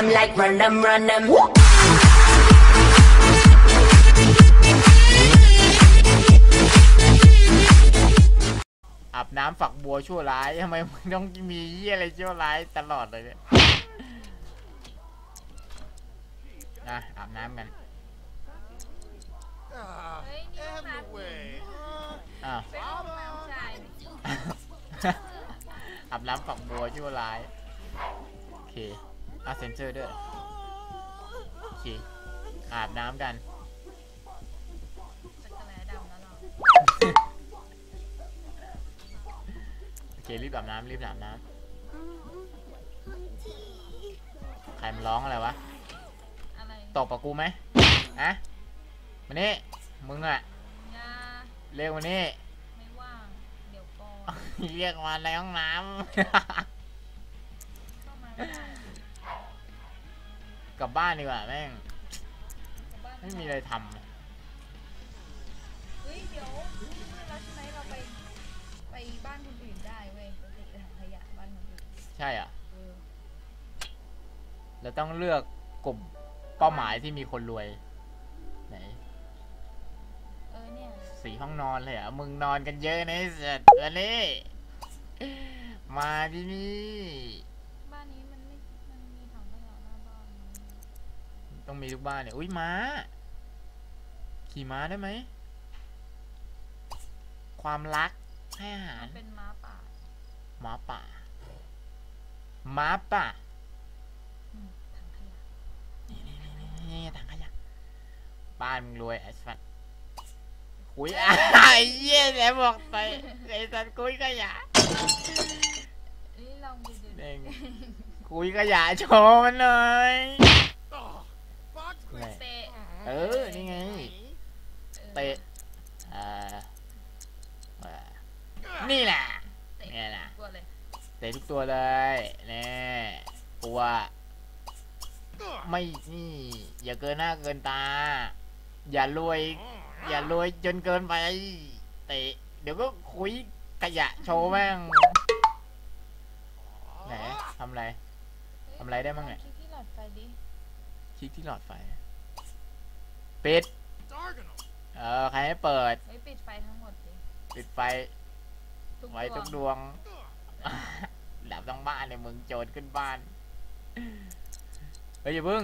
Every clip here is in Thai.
them like run them, run them. อาบน้ำฝักบัวชั่วร้ายทำไมมึงต้องมีเยี่ยอะไรชั่วร้ายตลอดเลยเนี่ยนะอาบน้ำกันเฮ้ยนี่ห้องน้ำหญิงอ้าวเป็นห้องน้ำชายอาบน้ำฝักบัวชั่วร้าย โอเค อาเซนเซอร์ด้วย โอเค อาบน้ำกัน จักรแลดำแล้วเราโอเค รีบอาบน้ำรีบอาบน้ำใครมันร้องอะไรวะ อะไรตบกับกูไหมอะมานี่ มึงอะยาเรียกมานี่ ไม่ว่าง เดี๋ยวก่อน เรียกมาในห้องน้เกลับบ้านดีกว่าแม่งกลับบ้านไม่มีอะไรทเฮ้ยเดี๋ยวแล้วใช่ไหมเราไปไปบ้านคนอื่นได้เว้ยไปติดถังขยะบ้านคนอื่นำใช่อะเออเราต้องเลือกกลุ่มเป้าหมายที่มีคนรวย ไหนเออเนี่ยสีห้องนอนเลยเหรอะมึงนอนกันเยอะนะไอ้สัตว์วันนี้มาที่นี่บ้านนี้มันไม่ มันมีถังขยะหน้าบ้านนะ ต้องมีทุกบ้านเนี่ย อุ้ยม้า ขี่ม้าได้ไหม ความรักให้อาหารมันเป็นม้าป่าหมาป่าหมาป่าอืมถังขยะนี่ถังขยะ บ้านมึงรวยไอ้สัตว์คุยไอ้เหี้ยแหมบอกไปไอ้สัตว์คุยขยะเอ้ยลองดูดูเด้งคุยขยะโชว์มันหน่อย ไหนเตะเออ นี่ไง เตะอ่าอ่านี่แหละเตะเนี่ยนะกลัวเลยเตะทุกตัวเลยแน่กลัว ไม่นี่ อย่าเกินหน้าเกินตา อย่ารวย อย่ารวยจนเกินไป เตะ เดี๋ยวก็คุยขยะโชว์แม่งไหนทำอะไรทำอะไรได้บ้างเนี่ยคลิกที่หลอดไฟดิ คลิกที่หลอดไฟ ปิด เออ ใครให้เปิดเฮ้ยปิดไฟทั้งหมดดิปิดไฟ ทุกไว้ทุกดดวงวงดับทั้งบ้านเลยมึงโจรขึ้นบ้าน เฮ้ยอย่าเพิ่ง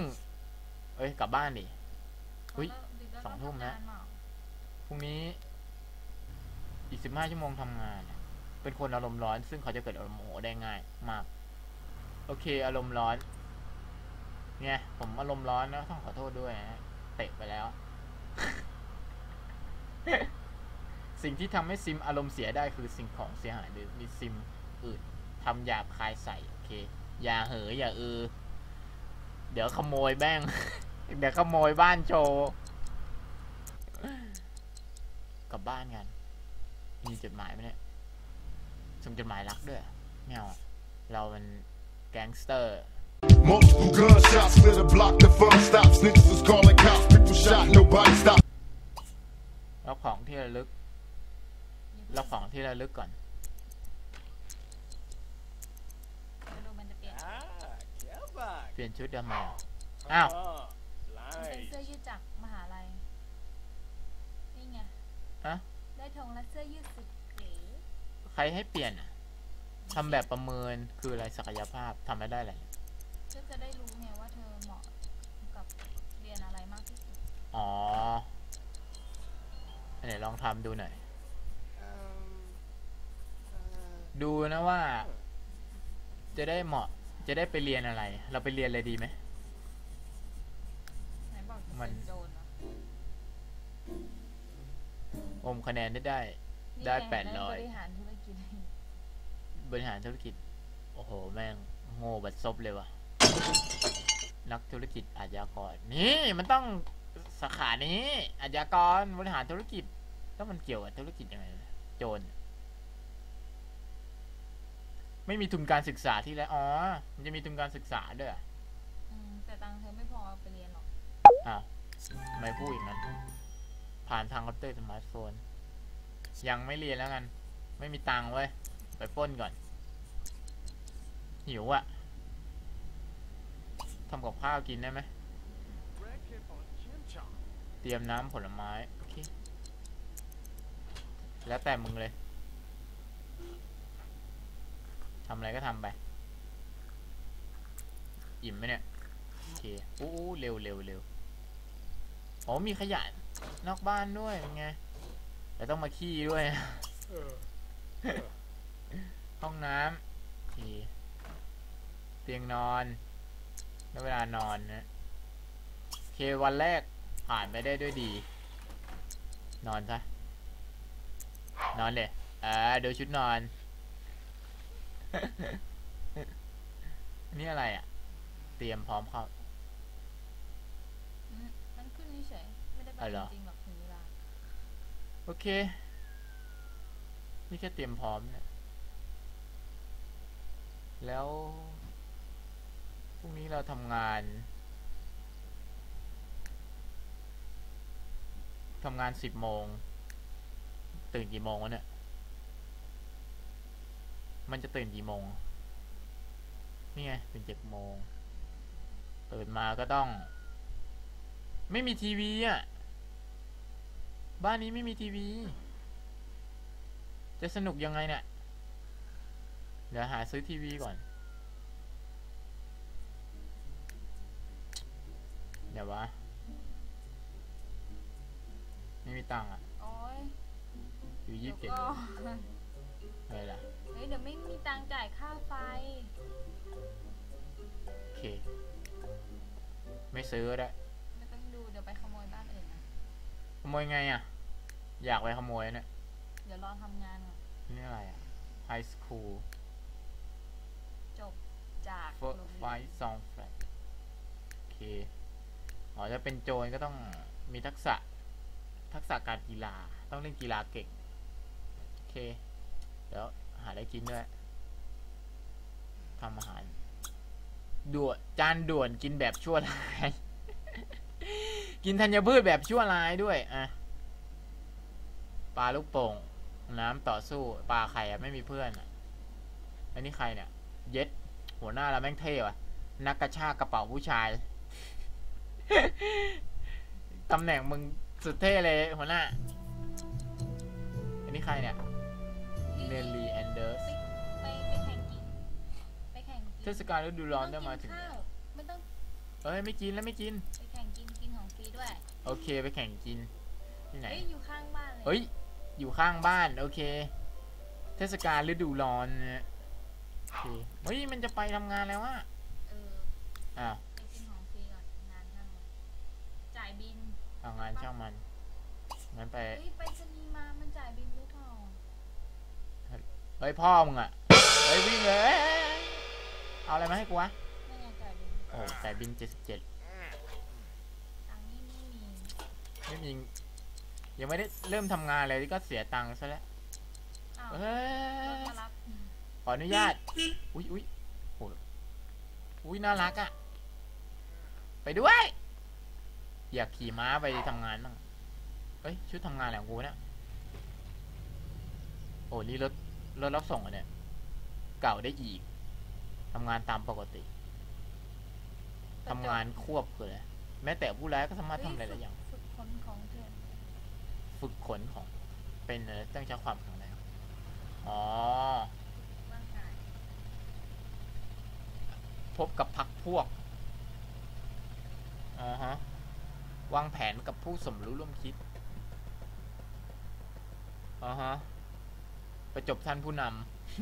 เฮ้ย กลับบ้านดิ อุ๊ยแล้วดิก็สองทุ่มนะทำาเปาพรุ่งนี้อีกสิบห้าชั่วโมงทำงานอะเป็นคนอารมณ์ร้อน ซึ่งเขาจะเกิดอารมณ์โมโหได้ง่ายมาก โอเค อารมณ์ร้อน เนี่ย ผมอารมณ์ร้อนนะต้องขอโทษด้วยนะ เตะไปแล้ว สิ่งที่ทำให้ซิมอารมณ์เสียได้คือสิ่งของเสียหายหรือมีซิมอื่นทำหยาบคายใส่โอเค อย่าเหออย่าเออเดี๋ยวขโมยแบ้ง เดี๋ยวขโมยบ้านโชว์กลับบ้านกัน มีจดหมายไหมเนี่ยส่งจดหมายรักด้วยเหรอไม่เอาอะเรามันแก๊งสเตอร์ Multiple gunshots lit a block, the fun stopped. Snitches was calling cops, people shot, nobody stopped. รับของที่ระลึก รับของที่ระลึกก่อนเดี๋ยวดูมันจะเปลี่ยนเปลี่ยนชุดทำไมอะอ้าวมันเป็นเสื้อยืดจากมหาลัย นี่ไงฮะ ได้ธงและเสื้อยืดสุดเก๋ใครให้เปลี่ยนอะทำแบบประเมินคืออะไรศักยภาพทำไม่ได้อะไร ก็จะได้รู้ไงว่าเธอเหมาะกับเรียนอะไรมากที่สุด อ๋ออันไหนลองทำดูหน่อย ดูนะว่า จะได้เหมาะจะได้ไปเรียนอะไร เราไปเรียนอะไรดีไหมไหนบอกจะมัเป็นนโจรเหรออมคะแนนได้ได้นี่ได้ไงแปดร้อยบริหารธุรกิจ บริหารธุรกิจ โอ้โห แม่ง โง่บัดซบเลยว่ะ นักธุรกิจอาชญากร นี่มันต้องสาขานี้อาชญากรบริหารธุรกิจแล้วมันเกี่ยวกับธุรกิจยังไงวะโจรไม่มีทุนการศึกษาที่แล้วอ๋อ มันจะมีทุนการศึกษาด้วยเหรออืมแต่ตังค์เธอไม่พอไปเรียนหรอกอ้าวทำไมพูดอย่างนั้นผ่านทางคอมพิวเตอร์สมาร์ทโฟน ยังไม่เรียนแล้วกัน ไม่มีตังค์เว้ย ไปปล้นก่อน หิวอะ ทำกับข้าวกินได้ไหม เตรียมน้ำผลไม้ โอเค แล้วแต่มึงเลยทำอะไรก็ทำไป อิ่มไหมเนี่ย โอเคอู้อู้เร็วเร็วเร็วอ๋อมีขยะนอกบ้านด้วยเป็นไงแต่ต้องมาขี้ด้วย ห้องน้ำโอเคเตียงนอน แล้วเวลานอนนะโอเควันแรกผ่านไปได้ด้วยดี นอนซะ นอนเลยอ่าดูชุดนอน นี่อะไรอะ เตรียมพร้อมเข้าอืมมันขึ้นเฉยๆไม่ได้ไปอ๋อเหรอจริงๆหรอกถึงเวลาโอเค นี่แค่เตรียมพร้อมเนี่ยแล้วพ รุ่งนี้เราทำงานทำงานสิบโมง ตื่นกี่โมงวะเนี่ย มันจะตื่นกี่โมง นี่ไงตื่นเจ็ดโมง ตื่นมาก็ต้อง ไม่มีทีวีอะ บ้านนี้ไม่มีทีวี จะสนุกยังไงเนี่ย เดี๋ยวหาซื้อทีวีก่อน ดี๋ยววะ ไม่มีตังค์อะโอ้ยอยู่ยี่เดี๋สิยบวเจ็ดก่อนอะไรล่ะ เฮ้ยเดี๋ยวไม่มีตังค์จ่ายค่าไฟ โอเค ไม่ซื้อก็ได้ไม่ต้องดูเดี๋ยวไปขโมยบ้านอื่นนะขโมยไงอะ อยากไปขโมยเนี่ย เดี๋ยวรอทำงานก่อนนี่อะไรอะไฮสคูลจบจากเฟโรงเรียน ไฟซองแฟลตโอเค อ๋อจะเป็นโจรก็ต้องมีทักษะทักษะการกีฬาต้องเล่นกีฬาเก่ง โอเค เดี๋ยวหาอะไรกินด้วยทำอาหารด่วนจานด่วนกินแบบชั่วร้าย กินธัญพืชแบบชั่วร้ายด้วยอะปลาลูกโป่ง น้ำต่อสู้ ปลาไข่อะไม่มีเพื่อนอะอันนี้ใครเนี่ย เย็ด หัวหน้าเราแม่งเท่ว่ะนักกระชากกระเป๋าผู้ชาย ตำแหน่งมึงสุดเท่เลยหัวหน้า อันนี้ใครเนี่ยเนลลีแอนเดอร์สไปไปแข่งกินไปแข่งกินเทศกาลฤดูร้อนจะมาถึงไต้วไม่ต้องเอ้ยไม่กินแล้วไม่กิน ไปแข่งกินกินของฟรีด้วย โอเคไปแข่งกินที่ไหนเฮ้ยอยู่ข้างบ้านเลยเฮ้ยอยู่ข้างบ้านโอเค เทศกาลฤดูร้อนนะโอเคเฮ้ยมันจะไปทำงานแล้วอะอออ้าว ไปกินของฟรีก่อนงานช่างมันจ่ายบิน เอางานช่างมันงั้นไปเฮ้ยไปสนีย์มา มันจ่ายบินหรือเปล่าเฮ้ยพ่อมึงอะเฮ้ยวิ่งเลยเอาอะไรมาให้กูวะไม่ไงจ่ายบินโอ้แต่บินเจ็ดสิบเจ็ดตังค์นี่ไม่มีไม่มียังไม่ได้เริ่มทำงานเลยก็เสียตังค์ซะแล้วอ้าวเฮ้รถยมารับขออนุญาตอุ้ยอุ้ยโหอุ้ยน่ารักอะไปด้วย อยากขี่ม้าไปทำงานบ้างเอ้ยชุดทำงานแหละของกูเนี่ยโอ้นี่รถรถรับส่งอะเนี่ย เก่าได้อีกทำงานตามปกติทำงานควบเลยแม้แต่ผู้ร้ายก็สามารถทำอะไรหลายอย่าง ฝึกฝนของเถื่อนฝึกขนของ เป็นเอ่อต้องใช้ความแข็งแรงอ๋อร่างกายพบกับพักพวกอ๋อฮะ วางแผนกับผู้สมรู้ร่วมคิดอ๋อฮะประจบท่านผู้น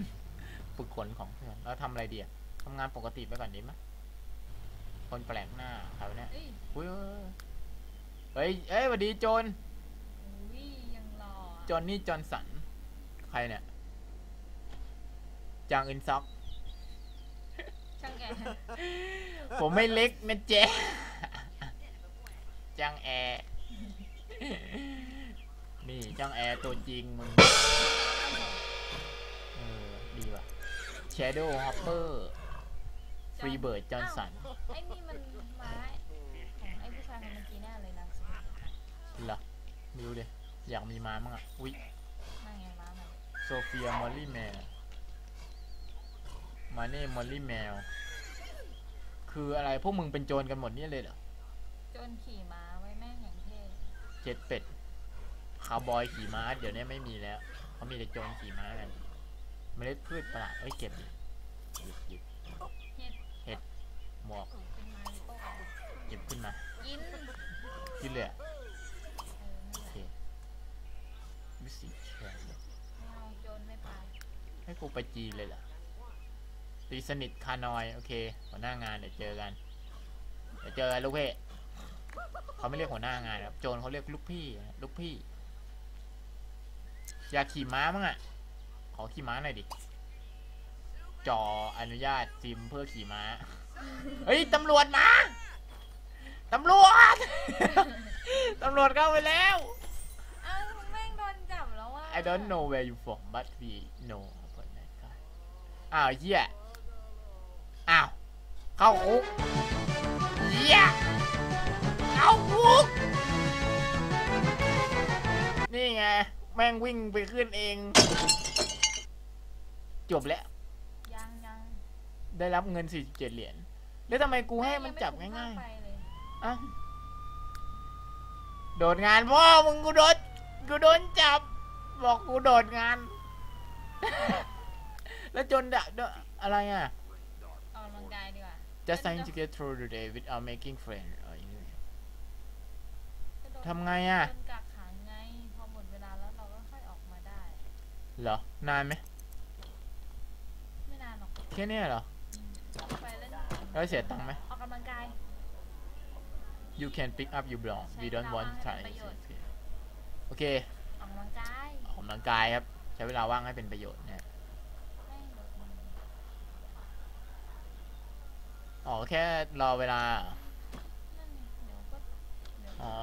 ำฝึกขนของเพื่อนแล้วทำอะไรดีอะทำงานปกติไปก่อนดีไหมยคนแปลกหน้าครับเนี่ยเอ้ยอุ้ยเฮ้ยเอ้ยสวัสดีโจนอุ้ยยังรอจอห์นนี่จอห์นสัน ใครเนี่ย จางอินซ็อกช่างแกผมไม่เล็กนะเจ๊ จังแอร์นี่จังแอร์ตัวจริงมึงเออดีว่ะ Shadow Hopper Freebird Johnson ไอ้นี่มันม้าของไอ้ผู้ชายคนเมื่อกี้แน่เลยนะสกุลเหรอไม่รู้ดิอยากมีม้ามั่งอะอุ๊ยนั่นไงม้ามันโซเฟียมอลลี่แมวมาเน่มอลลี่แมวคคืออะไรพวกมึงเป็นโจรกันหมดเนี่ยเลยเหรอ จนขี่ม้าไว้แม่งอย่างเท่เจ็ดเป็ดคาวบอยขี่ม้า เดี๋ยวนี้ไม่มีแล้วเขามีแต่โจรขี่ม้ากันเมล็ดพืชประหลาดเอ้ยเก็บดิหยิบหยิบเห็ดหมวกเป็นไม้โต้หยิบขึ้นมากินที่เหลือเออนั่นโอแหเคละวิสิแชร์ไม่เอาโจรไม่ไปให้กูไปจีนเลยเหรอตีสนิทคานอย โอเคหัวหน้างานเดี๋ยวเจอกัน เดี๋ยวเจอกันลูกพี่ เขาไม่เรียกหัวหน้างานครับโจรเขาเรียกลูกพี่นะลูกพี่ อยากขี่ม้ามั้งอะ ขอขี่ม้าหน่อยดิจออนุญาตซิมเพื่อขี่ม้า เฮ้ยตำรวจมาตำรวจตำรวจเข้าไปแล้วอ้าวแม่งโดนจับแล้วว่ะ I don't know where you from but we know about that guy อ้าวเหี้ยอ้าวเข้าคุกเหี้ย เข้าคุก นี่ไง แม่งวิ่งไปขึ้นเอง จบแล้ว ยังยังได้รับเงิน 47 เหรียญ แล้วทำไมกูให้มันจับแงง่ายไม่คุ้มค่ไปเลยๆอ้าวโดดงานพ่อมึงกูโดนกูโดนจับ บอกกูโดดงาน แล้วจนดะดะอะไรอะออกกำลังกายดีกว่า just trying to get through the day without making friends อะไรอย่างเงี้ย ก็โดน ทำไงอะโดนกักขังไง พอหมดเวลาแล้วเราก็ค่อยออกมาได้ เหรอ นานไหมไม่นานหรอกแค่เนี้ยเหรอ ไปเล่นแล้วเสียตังค์ไหม ออกกำลังกาย you can pick up your belong we don't want to ใช้ try เวลาว่างให้เป็นประโยชน์โอเค ออกกำลังกายออกกำลังกายครับ ใช้เวลาว่างให้เป็นประโยชน์นะแม่งโดนอ๋อแค่รอเวลานั่นไงเดี๋ยวก็เดี๋ยวอ๋อ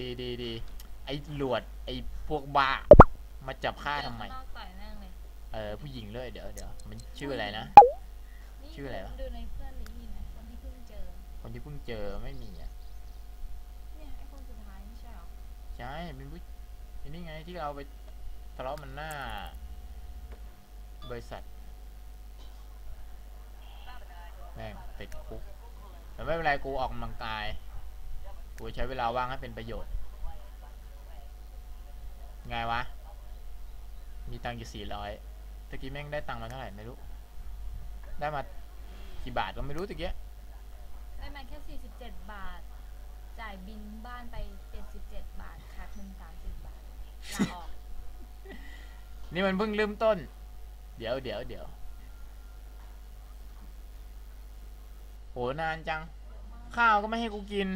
ดีดีดีไอ้หลวด ไอ้พวกบ้า มาจับฆ่าทำไมเดี๋ยวข้งนอกต่อยแม่งเลยเออ ผู้หญิงเลยเดี๋ยวเดี๋ยวมันชื่ออะไรนะ นี่ชื่ออะไรวะ ดูในเพื่อนลิลี่นะคนที่เพิ่งเจอ คนที่เพิ่งเจอไม่มีอะ เนี่ยไอ้คนสุดท้ายไม่ใช่หรอใช่เป็นผู้ไอ้นี่ไงที่เราไปทะเลาะมันหน้า บริษัทแม่งติดคุกแต่ไม่เป็นไรกูออกกำลังกาย กูใช้เวลาว่างให้เป็นประโยชน์ ไงวะ มีตังค์อยู่สี่ร้อยตะกี้แม่งได้ตังค์มาเท่าไหร่ไม่รู้ ได้มากี่บาทก็ไม่รู้ตะกี้ได้มาแค่ 47 บาท จ่ายบินบ้านไป 77 บาทขาดทุน30 บาทลาออก นี่มันเพิ่งเริ่มต้น เดี๋ยวเดี๋ยวเดี๋ยวโหนานจัง ข้าวก็ไม่ให้กูกิน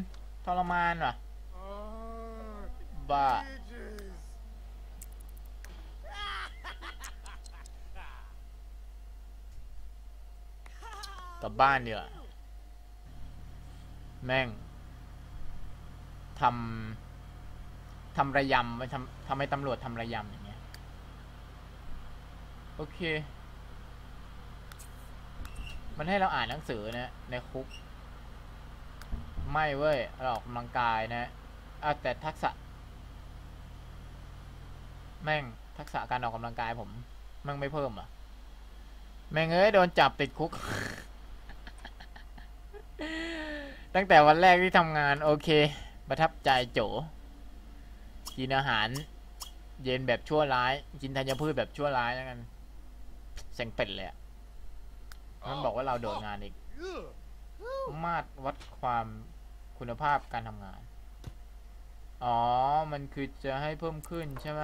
ทรมานว่ะบ้ากลับบ้านเดี๋ยวแม่งทำทำระยำไปทำทำให้ตำรวจทำระยำอย่างเงี้ย โอเค มันให้เราอ่านหนังสือนะในคุก ไม่เว้ยเราออกกำลังกายนะอะแต่ทักษะ แม่งทักษะการออกกำลังกายผมแม่งไม่เพิ่มอะ แม่งเอ้ยโดนจับติดคุก ตั้งแต่วันแรกที่ทำงานโอเค ประทับใจโจกินอาหาร เย็นแบบชั่วร้าย กินธัญพืชแบบชั่วร้ายแล้วกันเซ็งเป็ดเลยอะมันบอกว่าเราโดดงานอีก มาตรวัดความ คุณภาพการทำงาน อ๋อ มันคือจะให้เพิ่มขึ้นใช่ไหม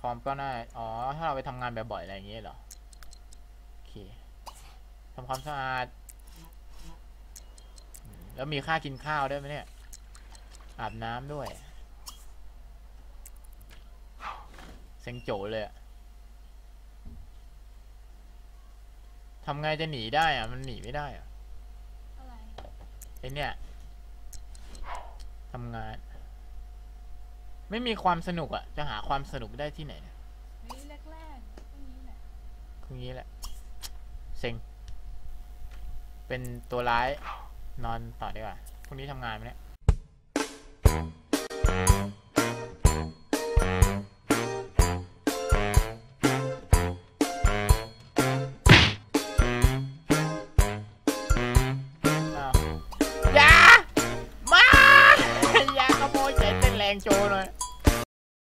ความก็น่าอ๋อ ถ้าเราไปทำงานบ่อยๆอะไรอย่างเงี้ยเหรอ โอเคทำความสะอาด แล้วมีค่ากินข้าวด้วยไหมเนี่ย อาบน้ำด้วย เซ็งโจเลยอะทำไงจะหนีได้อะมันหนีไม่ได้อะ ไอเนี่ยทำงาน ไม่มีความสนุกอะจะหาความสนุกได้ที่ไหนเนี่ยเฮ้ยแรกๆพวกนี้แหละคืองี้แหละเซ็งเป็นตัวร้ายนอนต่อดีกว่าพรุ่งนี้ทำงานไหมเนี่ย